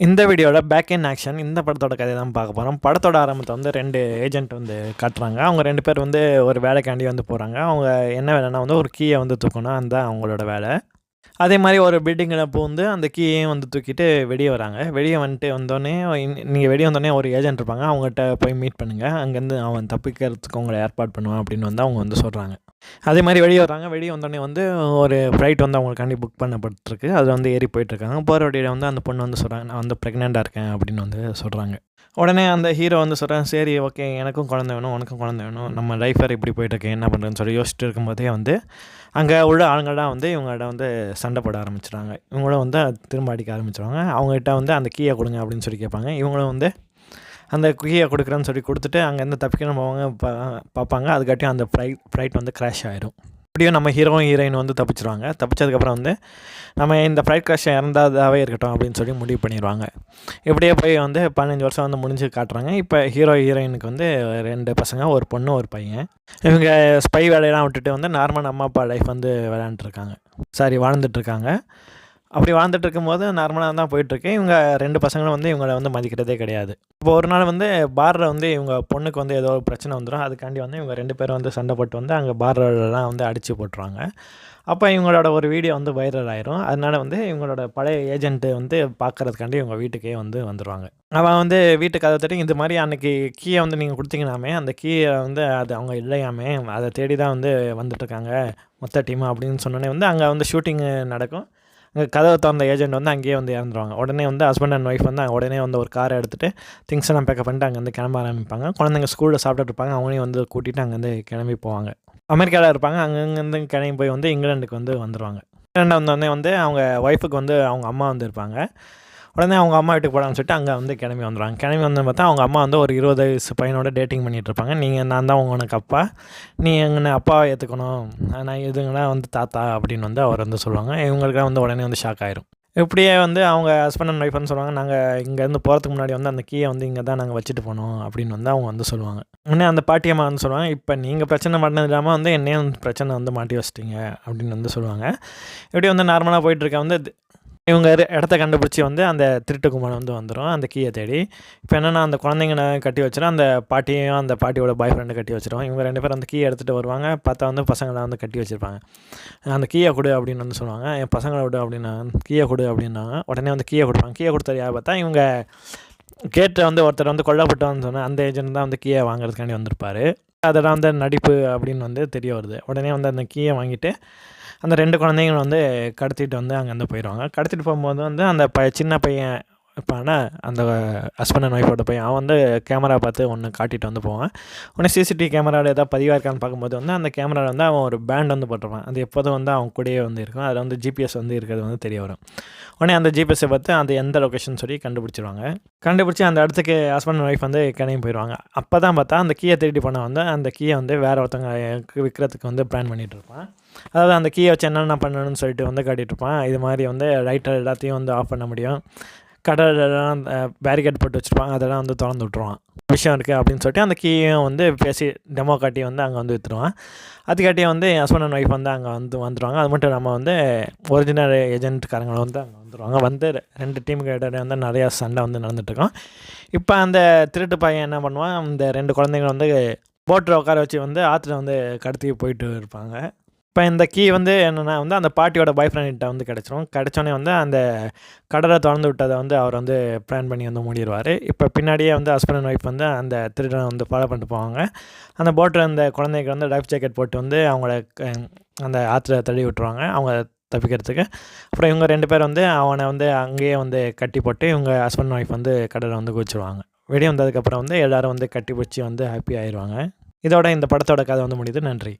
இந்த வீடியோட back in action இந்த படத்தோட கதையை தான் பார்க்க போகிறோம் படத்தோட ஆரம்பத்தை வந்து ரெண்டு ஏஜென்ட் வந்து காட்டுறாங்க. அவங்க ரெண்டு பேர் வந்து ஒரு வேலைக்காண்டி வந்து போகிறாங்க அவங்க என்ன வேலைன்னா வந்து ஒரு கீயை வந்து தூக்கணும். அந்த அவங்களோட வேலை. அதே மாதிரி ஒரு பில்டிங்கில் பூந்து அந்த கீயையும் வந்து தூக்கிட்டு வெளியே வராங்க. வெளியே வந்துட்டு வந்தோடனே நீங்கள் வெளியே வந்தோடனே ஒரு ஏஜென்ட் இருப்பாங்க. அவங்ககிட்ட போய் மீட் பண்ணுங்கள் அங்கேருந்து அவன் தப்பிக்கிறதுக்கு உங்களை ஏற்பாடு பண்ணுவான் அப்படின்னு வந்து அவங்க வந்து சொல்கிறாங்க அதே மாதிரி வெளியே வராங்க. வெளியே வந்தோடனே வந்து ஒரு ஃப்ளைட் வந்து அவங்களுக்காண்டி புக் பண்ணப்பட்டிருக்கு. அதில் வந்து ஏறி போயிட்டுருக்காங்க. போகிற வழியில் வந்து அந்த பொண்ணு வந்து சொல்கிறாங்க நான் வந்து ப்ரெக்னெண்ட்டாக இருக்கேன் அப்படின்னு வந்து சொல்கிறாங்க உடனே அந்த ஹீரோ வந்து சொல்கிறேன் சரி ஓகே எனக்கும் குழந்தை வேணும் உனக்கும் குழந்தை வேணும். நம்ம லைஃப் வேறு இப்படி போயிட்டுருக்கு. என்ன பண்ணுறதுன்னு சொல்லி யோசிச்சுட்டு இருக்கும்போதே வந்து அங்கே உள்ள ஆளுங்கள்லாம் வந்து இவங்கள்ட்ட வந்து சண்டை போட ஆரம்பிச்சிடுறாங்க. இவங்களும் வந்து திரும்ப அடிக்க ஆரம்பிச்சிடுவாங்க. அவங்ககிட்ட வந்து அந்த கீயை கொடுங்க அப்படின்னு சொல்லி கேட்பாங்க. இவங்களும் வந்து அந்த குகியை கொடுக்குறேன்னு சொல்லி கொடுத்துட்டு அங்கேருந்து தப்பிக்கணும் போவாங்க பா பார்ப்பாங்க. அதுக்காட்டியும் அந்த ஃப்ளைட் ஃப்ளைட் வந்து கிராஷ் ஆகிடும் அப்படியும் நம்ம ஹீரோ ஹீரோயின் வந்து தப்பிச்சிருவாங்க. தப்பிச்சதுக்கப்புறம் வந்து நம்ம இந்த ஃப்ளைட் கிராஷ் இறந்தாதாகவே இருக்கட்டும் அப்படின்னு சொல்லி முடிவு பண்ணிடுவாங்க இப்படியே போய் வந்து பதினஞ்சு வருஷம் வந்து முடிஞ்சு காட்டுறாங்க. இப்போ ஹீரோ ஹீரோயினுக்கு வந்து ரெண்டு பசங்க ஒரு பொண்ணு ஒரு பையன். இவங்க ஸ்பை வேலையெல்லாம் விட்டுட்டு வந்து நார்மல் அம்மா அப்பா லைஃப் வந்து விளையாண்டுருக்காங்க சாரி வாழ்ந்துட்டுருக்காங்க அப்படி வாழ்ந்துட்டு இருக்கும்போது நார்மலாக தான் போயிட்டுருக்கு. இவங்க ரெண்டு பசங்களும் வந்து இவங்களை வந்து மதிக்கிறதே கிடையாது. இப்போ ஒரு நாள் வந்து பாரில் வந்து இவங்க பொண்ணுக்கு வந்து ஏதோ ஒரு பிரச்சனை வந்துடும் அதுக்காண்டி வந்து இவங்க ரெண்டு பேரும் வந்து சண்டை போட்டு வந்து அங்கே பார்லலாம் வந்து அடித்து போட்டுருவாங்க. அப்போ இவங்களோட ஒரு வீடியோ வந்து வைரல் ஆயிரும். அதனால வந்து இவங்களோட பழைய ஏஜென்ட்டு வந்து பார்க்கறதுக்காண்டி இவங்க வீட்டுக்கே வந்து வந்துடுவாங்க அவன் வந்து வீட்டுக்கு அதை தேடி இந்த மாதிரி அன்றைக்கி கீயை வந்து நீங்கள் கொடுத்தீங்கனாமே அந்த கீயை வந்து அது அவங்க இல்லையாமே அதை தேடி தான் வந்து வந்துட்டுருக்காங்க மொத்த டீமு அப்படின்னு சொன்னோன்னே வந்து அங்கே வந்து ஷூட்டிங்கு நடக்கும். கதவை திறந்த ஏஜென்ட் வந்து அங்கேயே வந்து இறந்துருவாங்க. உடனே வந்து ஹஸ்பண்ட் அண்ட் ஒய்ஃப் வந்து உடனே வந்து ஒரு காரை எடுத்துகிட்டு திங்ஸ் எல்லாம் பேக்கப் பண்ணிட்டு அங்கேருந்து கிளம்ப ஆரம்பிப்பாங்க. குழந்தைங்க ஸ்கூலில் சாப்பிட்டுட்டு இருப்பாங்க. அவங்களையும் வந்து கூட்டிகிட்டு அங்கேருந்து கிளம்பி போவாங்க. அமெரிக்காவில் இருப்பாங்க. அங்கங்கேருந்து கிளம்பி போய் வந்து இங்கிலாண்டுக்கு வந்து வந்துடுவாங்க இங்கிலாண்டை வந்தோடனே வந்து அவங்க ஒய்ஃபுக்கு வந்து அவங்க அம்மா வந்து இருப்பாங்க. உடனே அவங்க அம்மா வீட்டுக்கு போடான்னு சொல்லிட்டு அங்கே வந்து கிளம்பி வந்துடுவாங்க கிளம்பி வந்து பார்த்தா அவங்க அம்மா வந்து ஒரு இருபது வயசு பையனோட டேட்டிங் பண்ணிகிட்டு இருப்பாங்க. நீங்கள் நான் தான் உனக்கு அப்பா. நீ எங்கன்னு அப்பாவை ஏற்றுக்கணும் நான் எதுங்கன்னா வந்து தாத்தா அப்படின்னு வந்து அவர் வந்து சொல்லுவாங்க. இவங்களுக்குலாம் வந்து உடனே வந்து ஷாக் ஆயிரும். இப்படியே வந்து அவங்க ஹஸ்பண்ட் அண்ட் ஒய்ஃப்னு சொல்லுவாங்க. நாங்கள் இங்கேருந்து போகிறதுக்கு முன்னாடி வந்து அந்த கீயை வந்து இங்கே தான் நாங்கள் வச்சுட்டு போனோம் அப்படின்னு வந்து அவங்க வந்து சொல்லுவாங்க. உடனே அந்த பாட்டியம்மா வந்து சொல்லுவாங்க இப்போ நீங்கள் பிரச்சனை பண்ணது இல்லாமல் வந்து என்னையும் பிரச்சனை வந்து மாட்டி வச்சிட்டிங்க அப்படின்னு வந்து சொல்லுவாங்க. இப்படி வந்து நார்மலாக போயிட்டுருக்க வந்து இவங்க இடத்த கண்டுபிடிச்சி வந்து அந்த திருட்டு கும்பல் வந்து வந்துடும் அந்த கீயை தேடி. இப்போ என்னென்னா அந்த குழந்தைங்களை கட்டி வச்சிடும் அந்த பாட்டியையும் அந்த பாட்டியோட பாய் ஃப்ரெண்டை கட்டி வச்சிடும் இவங்க ரெண்டு பேரும் அந்த கீயை எடுத்துகிட்டு வருவாங்க பார்த்தா வந்து பசங்களை வந்து கட்டி வச்சுருப்பாங்க. அந்த கீயை கொடு அப்படின்னு வந்து சொல்லுவாங்க. என் பசங்களை விடு அப்படின்னா கீயை கொடு அப்படின்னாங்க உடனே வந்து கீயை கொடுப்பாங்க. கீயை கொடுத்தாரு யார் பார்த்தா இவங்க கேட்டை வந்து ஒருத்தர் வந்து கொல்லப்பட்டோன்னு சொன்னால் அந்த ஏஜென்ட் தான் வந்து கீயை வாங்குறதுக்காண்டி வந்திருப்பார். அதெல்லாம் வந்து நடிப்பு அப்படின்னு வந்து தெரிய வருது. உடனே வந்து அந்த கீயை வாங்கிட்டு அந்த ரெண்டு குழந்தைங்களும் வந்து கடத்திட்டு வந்து அங்கேருந்து போயிடுவாங்க. கடத்திட்டு போகும்போது வந்து அந்த ப சின்ன பையன் ஆனால் அந்த ஹஸ்பண்ட் அண்ட் ஒய்ஃபோட போய் அவன் வந்து கேமரா பார்த்து ஒன்று காட்டிட்டு வந்து போவான். உடனே சிசிடிவி கேமராவில் ஏதாவது பதிவாக இருக்கான்னு பார்க்கும்போது வந்து அந்த கேமராவில் வந்து அவன் ஒரு பேண்ட் வந்து போட்டிருப்பான். அது எப்போதும் வந்து அவன் கூடயே வந்து இருக்கும். அதில் வந்து ஜிபிஎஸ் வந்து இருக்கிறது வந்து தெரிய வரும். உடனே அந்த ஜிபிஎஸ்ஸை பார்த்து அந்த எந்த லொக்கேஷன் சொல்லி கண்டுபிடிச்சிருவாங்க. கண்டுபிடிச்சி அந்த இடத்துக்கு ஹஸ்பண்ட் அண்ட் ஒய்ஃப் வந்து கிளம்பி போயிடுவாங்க அப்போ தான் பார்த்தா அந்த கீயை திருடி போனால் வந்து அந்த கீயை வந்து வேறு ஒருத்தவங்க விற்கிறதுக்கு வந்து பிளான் பண்ணிகிட்டு இருப்பான். அதாவது அந்த கீயை வச்சு என்னென்ன பண்ணணும்னு சொல்லிட்டு வந்து காட்டிகிட்டு இருப்பான். இது மாதிரி வந்து லைட்டர் எல்லாத்தையும் வந்து ஆஃப் பண்ண முடியும். கடலெல்லாம் பேரிகேட் போட்டு வச்சுருப்பாங்க. அதெல்லாம் வந்து திறந்து விட்ருவான் விஷயம் இருக்குது அப்படின்னு சொல்லிட்டு அந்த கீயும் வந்து பேசி டெமோ காட்டி வந்து அங்கே வந்து விற்றுருவான் அதுக்காட்டியே வந்து ஹஸ்பண்ட் அண்ட் ஒய்ஃப் வந்து அங்கே வந்து வந்துடுவாங்க அது மட்டும் நம்ம வந்து ஒரிஜினல் ஏஜென்ட்காரங்களை வந்து அங்கே வந்துடுவாங்க வந்து ரெண்டு டீமுக்கு இடையே வந்து நிறையா சண்டை வந்து நடந்துட்டுருக்கோம் இப்போ அந்த திருட்டு பையன் என்ன பண்ணுவான்? இந்த ரெண்டு குழந்தைங்க வந்து போட்டில் உட்கார வச்சு வந்து ஆற்றுல வந்து கடத்தி போயிட்டு இருப்பாங்க. இப்போ இந்த கீ வந்து என்னென்னா வந்து அந்த பாட்டியோட பாய் ஃப்ரெண்ட்கிட்ட வந்து கிடச்சிரும். கிடச்சோன்னே வந்து அந்த கடலை திறந்து விட்டதை வந்து அவர் வந்து பிளான் பண்ணி வந்து மூடிடுவார் இப்போ பின்னாடியே வந்து ஹஸ்பண்ட் அண்ட் ஒய்ஃப் வந்து அந்த திருடனை வந்து ஃபாலோ பண்ணிட்டு போவாங்க. அந்த போட்டில் அந்த குழந்தைக்கு வந்து லைஃப் ஜாக்கெட் போட்டு வந்து அவங்கள அந்த ஆற்றுல தள்ளி விட்டுருவாங்க அவங்க தப்பிக்கிறதுக்கு. அப்புறம் இவங்க ரெண்டு பேர் வந்து அவனை வந்து அங்கேயே வந்து கட்டி போட்டு இவங்க ஹஸ்பண்ட் ஒய்ஃப் வந்து கடலை வந்து குதிச்சிருவாங்க. வெளியே வந்ததுக்கப்புறம் வந்து எல்லோரும் வந்து கட்டி பிடிச்சி வந்து ஹாப்பி ஆயிடுவாங்க இதோட இந்த படத்தோட கதை வந்து முடியுது. நன்றி.